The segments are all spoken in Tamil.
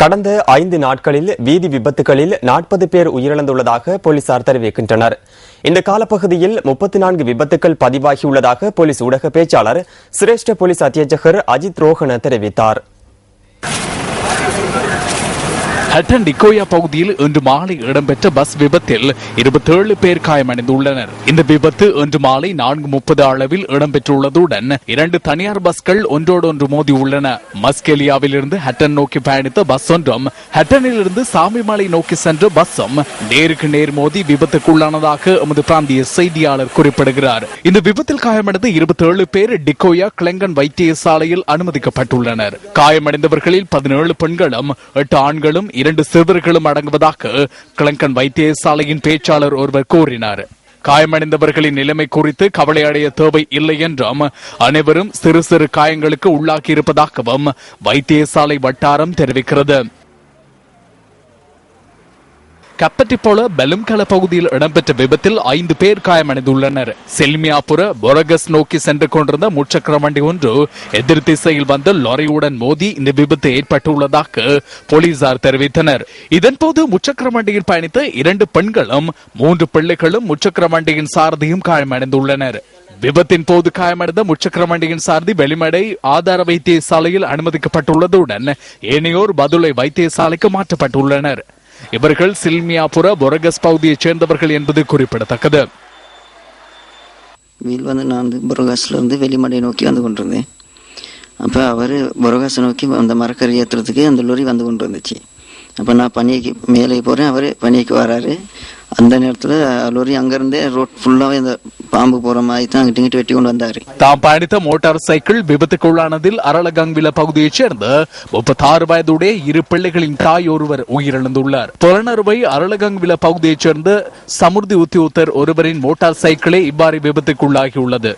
கடந்த ஐந்து நாட்களில் வீதி விபத்துகளில் நாற்பது பேர் உயிரிழந்துள்ளதாக போலீசார் தெரிவிக்கின்றனர். இந்த காலப்பகுதியில் முப்பத்தி நான்கு விபத்துகள் பதிவாகியுள்ளதாக போலீஸ் ஊடக பேச்சாளர் சிரேஷ்ட போலீஸ் அத்தியட்சகர் அஜித் ரோஹன தெரிவித்தார். ஹட்டன் டிகோயா பகுதியில் இன்று மாலை இடம்பெற்ற பஸ் விபத்தில் இருபத்தேழு பேர் காயமடைந்துள்ளனர். இந்த விபத்து இன்று மாலை நான்கு முப்பது அளவில் இடம்பெற்றுள்ளதுடன் இரண்டு தனியார் பஸ்கள் ஒன்றோடொன்று மோதி உள்ளன மஸ்கெலியாவில் இருந்து ஹட்டன் நோக்கி பயணித்த பஸ் ஒன்றும் ஹட்டனில் இருந்து சாமிமலை நோக்கி சென்ற பஸ்ஸும் நேருக்கு நேர் மோதி விபத்துக்குள்ளானதாக எமது பிராந்திய செய்தியாளர் குறிப்பிடுகிறார். இந்த விபத்தில் காயமடைந்த இருபத்தேழு பேர் டிகோயா கிளங்கன் வைத்தியசாலையில் அனுமதிக்கப்பட்டுள்ளனர். காயமடைந்தவர்களில் பதினேழு பெண்களும் எட்டு ஆண்களும் இரண்டு சிறுவர்களும் அடங்குவதாக கிளங்கன் வைத்தியசாலையின் பேச்சாளர் ஒருவர் கூறினார். காயமடைந்தவர்களின் நிலைமை குறித்து கவலை அடைய தேவை இல்லை என்றும் அனைவரும் சிறு சிறு காயங்களுக்கு உள்ளாகியிருப்பதாகவும் வைத்தியசாலை வட்டாரம் தெரிவிக்கிறது. கப்பட்டிப்போல பெலும்கல பகுதியில் இடம்பெற்ற விபத்தில் ஐந்து பேர் காயமடைந்துள்ளனர் செல்மியாபுர பொரகஸ் நோக்கி சென்று கொண்டிருந்த முச்சக்கர வண்டி ஒன்று எதிர் திசையில் வந்த லாரியுடன் மோதி இந்த விபத்து ஏற்பட்டுள்ளதாக போலீசார் தெரிவித்தனர் இதன்போது முச்சக்கர வண்டியில் பயணித்த இரண்டு பெண்களும் மூன்று பிள்ளைகளும் முச்சக்கர வண்டியின் சாரதியும் காயமடைந்துள்ளனர் விபத்தின் போது காயமடைந்த முச்சக்கர வண்டியின் சாரதி வெளிமடை ஆதார வைத்தியசாலையில் அனுமதிக்கப்பட்டுள்ளதுடன் ஏனையோர் பதுளை வைத்தியசாலைக்கு மாற்றப்பட்டுள்ளனர் இவர்கள் சில்மியாபுர பொரகஸ் பகுதியைச் சேர்ந்தவர்கள் என்பது குறிப்பிடத்தக்கது. வீல் வந்து நான் வந்து புரோகாஸில் இருந்து வெளிமடை நோக்கி வந்து கொண்டிருந்தேன். அப்போ அவர் புரோகாஸை நோக்கி அந்த மரக்கறி ஏற்றுறதுக்கு அந்த லொரி வந்து கொண்டு வந்துச்சு. அப்போ நான் பனியைக்கு மேலே போகிறேன் அவர் பனியைக்கு வராரு. அந்த நேரத்தில் லொரி அங்கேருந்தே ரோட் ஃபுல்லாகவே இந்த பாம்பு போகிற மாதிரி தான் அங்கிட்டு வெட்டி கொண்டு வந்தார். தாம் பயணித்த மோட்டார் சைக்கிள் விபத்துக்குள்ளானதில் அரளகங்வில பகுதியைச் சேர்ந்த முப்பத்தாறு வயதுடைய இரு பிள்ளைகளின் தாய் ஒருவர் உயிரிழந்துள்ளார். புலனறுவை அரளகங்வில பகுதியைச் சேர்ந்த சமுர்தி உத்தியோத்தர் ஒருவரின் மோட்டார் சைக்கிளே இவ்வாறு விபத்துக்குள்ளாகியுள்ளது.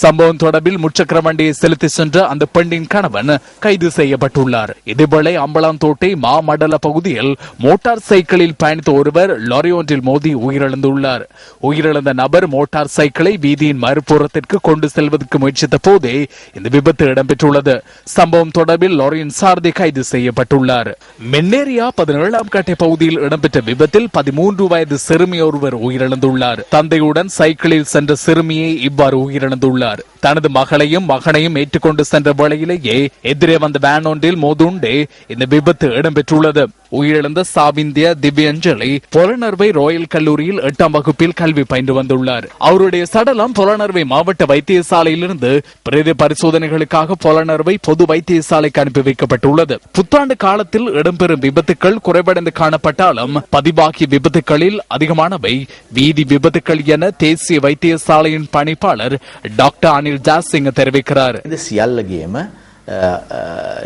சம்பவம் தொடர்பில் முச்சக்கர வண்டியை செலுத்தி சென்ற அந்த பெண்ணின் கணவன் கைது செய்யப்பட்டுள்ளார். இதேவேளை அம்பலாந்தோட்டை மாமடல பகுதியில் மோட்டார் சைக்கிளில் பயணித்த ஒருவர் லாரி ஒன்றில் மோதி உயிரிழந்துள்ளார். உயிரிழந்த நபர் மோட்டார் சைக்கிளை வீதியின் மறுபுறத்திற்கு கொண்டு செல்வதற்கு முயற்சித்த போதே இந்த விபத்து இடம்பெற்றுள்ளது. சம்பவம் தொடர்பில் லாரியின் சாரதி கைது செய்யப்பட்டுள்ளார். மென்னேரியா பதினேழாம் கட்டை பகுதியில் இடம்பெற்ற விபத்தில் பதிமூன்று வயது சிறுமி ஒருவர் உயிரிழந்துள்ளார். தந்தையுடன் சைக்கிளில் சென்ற சிறுமியை இவ்வாறு உயிரிழந்துள்ளார். தனது மகளையும் மகனையும் ஏற்றுக்கொண்டு சென்ற வேளையிலேயே எதிரே வந்த வேன் ஒன்றில் மோதுண்டே இந்த விபத்து இடம்பெற்றுள்ளது. உயிரிழந்த சாவிந்திய திவ்யஞ்சலி புலனர்வை ராயல் கல்லூரியில் எட்டாம் வகுப்பில் கல்வி பயின்று வந்துள்ளார் அவருடைய சடலம் புலனர்வை மாவட்ட வைத்தியசாலையிலிருந்து பிரேத பரிசோதனைகளுக்காக புலனர்வை பொது வைத்தியசாலைக்கு அனுப்பி வைக்கப்பட்டுள்ளது புத்தாண்டு காலத்தில் இடம்பெறும் விபத்துக்கள் குறைவடைந்து காணப்பட்டாலும் பதிவாகிய விபத்துக்களில் அதிகமானவை வீதி விபத்துக்கள் என தேசிய வைத்தியசாலையின் பணிப்பாளர் டாக்டர் அனில் ஜாசிங் தெரிவிக்கிறார் ද සියල්ලගේම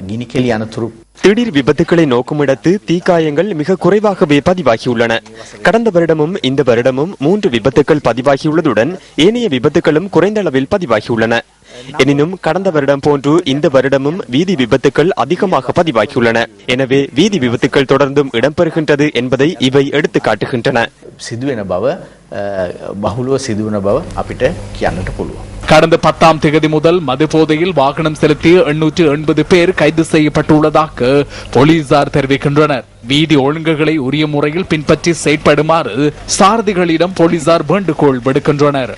ගිනිකෙලි අනතුරු திடீர் விபத்துக்களை நோக்குமிடத்து தீக்காயங்கள் மிக குறைவாகவே பதிவாகியுள்ளன. கடந்த வருடமும் இந்த வருடமும் மூன்று விபத்துக்கள் பதிவாகியுள்ளதுடன் ஏனைய விபத்துக்களும் குறைந்த அளவில் பதிவாகியுள்ளன. எனினும் கடந்த வருடம் போன்று இந்த வருடமும் வீதி விபத்துக்கள் அதிகமாக பதிவாகியுள்ளன. எனவே வீதி விபத்துக்கள் தொடர்ந்தும் இடம்பெறுகின்றது என்பதை இவை எடுத்து காட்டுகின்றன. சிதுவென பவ பகுலுவ சிதுவன பவ அப்பிட்ட கியானட்டு போலுவோம் கடந்த பத்தாம் தேதி முதல் மது போதையில் வாகனம் செலுத்திய எண்ணூற்று எண்பது பேர் கைது செய்யப்பட்டுள்ளதாக போலீசார் தெரிவிக்கின்றனர். வீதி ஒழுங்குகளை உரிய முறையில் பின்பற்றி செயற்படுமாறு சாரதிகளிடம் போலீசார் வேண்டுகோள் விடுக்கின்றனர்.